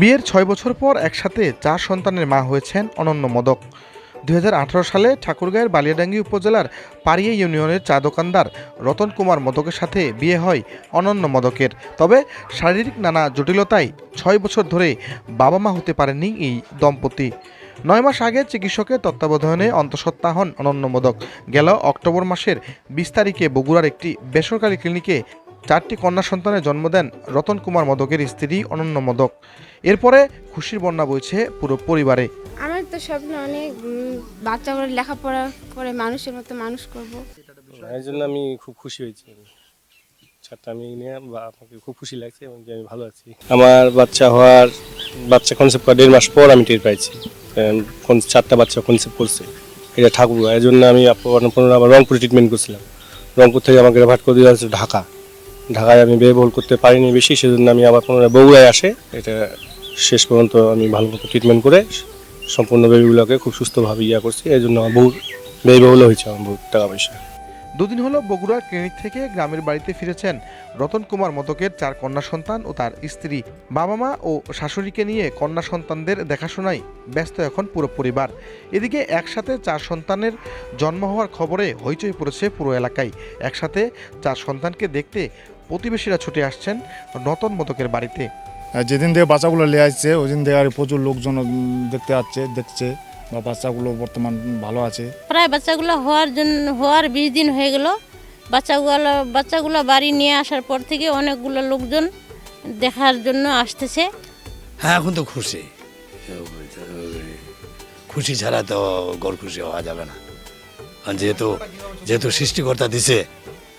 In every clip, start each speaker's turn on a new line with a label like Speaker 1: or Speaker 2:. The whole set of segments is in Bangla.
Speaker 1: বিয়ের ছয় বছর পর একসাথে চার সন্তানের মা হয়েছেন অনন্য মদক। দু হাজার আঠেরো সালে ঠাকুরগাঁয়ের বালিয়াডাঙ্গি উপজেলার পারিয়া ইউনিয়নের চা দোকানদার রতন কুমার মদকের সাথে বিয়ে হয় অনন্য মদকের। তবে শারীরিক নানা জটিলতায় ছয় বছর ধরে বাবা মা হতে পারেননি এই দম্পতি। নয় মাস আগে চিকিৎসকের তত্ত্বাবধানে অন্তঃসত্ত্বা হন অনন্য মদক। গেল অক্টোবর মাসের বিশ তারিখে বগুড়ার একটি বেসরকারি ক্লিনিকে চারটি কন্যা সন্তানের জন্ম দেন রতন কুমার মদকের স্ত্রী অনন্য মদক। এরপরে খুশির বন্যা বইছে পুরো পরিবারে।
Speaker 2: আমার তো স্বপ্ন অনেক উম, বাচ্চাগুলো লেখাপড়া করে মানুষের মতো মানুষ করব।
Speaker 3: এই জন্য আমি খুব খুশি হয়েছি। ছাড়টা আমি নিয়ে বা আমাকে খুব খুশি লাগছে এবং যে আমি ভালো আছি। আমার বাচ্চা হওয়ার বাচ্চা কনসেপ্ট করার দেড় মাস পর আমি টের পাইছি। কোন- চারটা বাচ্চা কনসেপ্ট করছে। এটা ঠাকুর। এই জন্য আমি পনেরো আবার রংপুরে ট্রিটমেন্ট করছিলাম। রংপুর থেকে আমাকে রেভার্ট করে হচ্ছে ঢাকা। ঢাকায় আমি ব্যয়বহুল করতে পারিনি বেশি, সেজন্য আমি আবার পুনরায় বগুড়ায় আসে। এটা শেষ পর্যন্ত আমি ভালো মতো ট্রিটমেন্ট করে সম্পূর্ণ বেবিগুলোকে খুব সুস্থভাবে ইয়া করছি। এই জন্য আমার বহু ব্যয়বহুলও হয়েছে আমার বহু টাকা পয়সা।
Speaker 1: দুদিন হলো বগুড়ার ক্লিনিক থেকে গ্রামের বাড়িতে ফিরেছেন রতন কুমার মদকের চার কন্যা সন্তান ও তার স্ত্রী। বাবা মা ও শাশুড়িকে নিয়ে কন্যা সন্তানদের দেখাশোনায় ব্যস্ত এখন পুরো পরিবার। এদিকে একসাথে চার সন্তানের জন্ম হওয়ার খবরে হইচই পড়েছে পুরো এলাকায়। একসাথে চার সন্তানকে দেখতে প্রতিবেশীরা ছুটে আসছেন রতন মদকের বাড়িতে।
Speaker 4: যেদিন থেকে বাচ্চাগুলো নিয়ে আসছে ওই দিন থেকে আর প্রচুর লোকজন দেখতে আসছে, দেখছে। বা বাচ্চাগুলো বর্তমান ভালো আছে?
Speaker 5: প্রায় বাচ্চাগুলো হওয়ার জন্য হওয়ার বিশ দিন হয়ে গেল। বাচ্চাগুলো বাচ্চাগুলো বাড়ি নিয়ে আসার পর থেকে অনেকগুলো লোকজন দেখার জন্য আসতেছে।
Speaker 6: হ্যাঁ এখন তো খুশি। খুশি ছাড়া তো গড় খুশি হওয়া যাবে না। যেহেতু যেহেতু সৃষ্টিকর্তা দিছে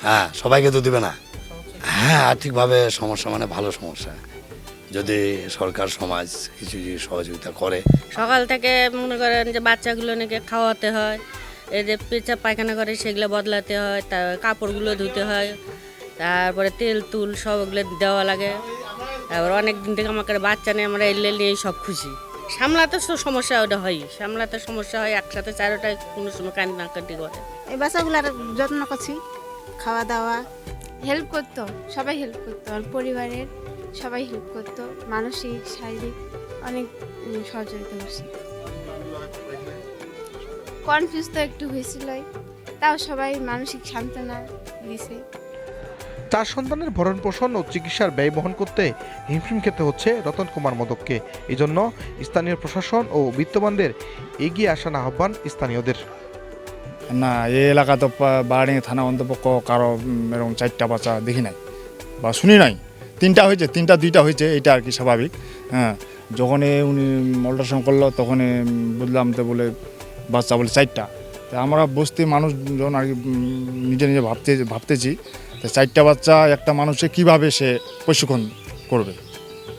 Speaker 6: হ্যাঁ সবাইকে তো দিবে না। হ্যাঁ আর্থিকভাবে সমস্যা মানে ভালো সমস্যা। যদি সরকার সমাজ কিছু যদি সহযোগিতা করে।
Speaker 5: সকাল থেকে মনে করেন যে বাচ্চাগুলো নাকি খাওয়াতে হয় এই যে পেঁচা পায়খানা করে সেগুলো বদলাতে হয় তার কাপড়গুলো ধুতে হয় তারপরে তেল তুল সব ওগুলো দেওয়া লাগে। তারপর অনেক দিন থেকে আমাকে বাচ্চা নেই আমরা এলে নিয়েই সব খুশি। সামলাতে তো সমস্যা ওটা হয় সামলাতে সমস্যা হয় একসাথে চারোটায় কোনো সময় কান্নাকাটি করে।
Speaker 2: এই বাচ্চাগুলোর যত্ন করছি খাওয়া দাওয়া। হেল্প করতো সবাই হেল্প করতো আর পরিবারের। সবাই হেল্প করতো। মানসিক শারীরিক অনেক সহযোগিতা করছি। কনফিউজ তো একটু হয়েছিলই তাও সবাই মানসিক সান্ত্বনা দিছে।
Speaker 1: চার সন্তানের ভরণ পোষণ ও চিকিৎসার ব্যয় বহন করতে হিমশিম খেতে হচ্ছে রতন কুমার মদককে। এজন্য স্থানীয় প্রশাসন ও বিত্তবানদের এগিয়ে আসার আহ্বান স্থানীয়দের।
Speaker 4: না এই এলাকা তো বাড়ি থানা অন্তপক্ষ কারও এরকম চারটা বাচ্চা দেখি নাই বা শুনি নাই। তিনটা হয়েছে তিনটা দুইটা হয়েছে এটা আর কি স্বাভাবিক হ্যাঁ যখনই উনি অল্ট্রাসাউন্ড করল তখন বুঝলাম তো বলে বাচ্চা বলে চারটা তা আমরা বসতে মানুষজন আর কি নিজে নিজে ভাবতে ভাবতেছি তো চারটা বাচ্চা একটা মানুষে কীভাবে সে প্রশিক্ষণ করবে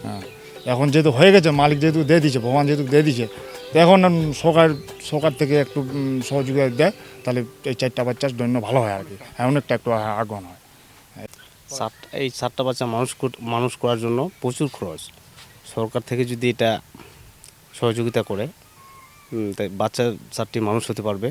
Speaker 4: হ্যাঁ এখন যেহেতু হয়ে গেছে মালিক যেহেতু দিয়ে দিয়েছে ভগবান যেহেতু দিয়ে দিয়েছে তো এখন সরকার সরকার থেকে একটু সহযোগিতা দেয় তাহলে এই চারটা বাচ্চার জন্য ভালো হয় আর কি অনেকটা একটু আগ্রহ হয়
Speaker 7: সাত, এই সাতটা বাচ্চা মানুষ মানুষ করার জন্য প্রচুর খরচ। সরকার থেকে যদি এটা সহযোগিতা করে তাই বাচ্চা, চারটি মানুষ হতে পারবে।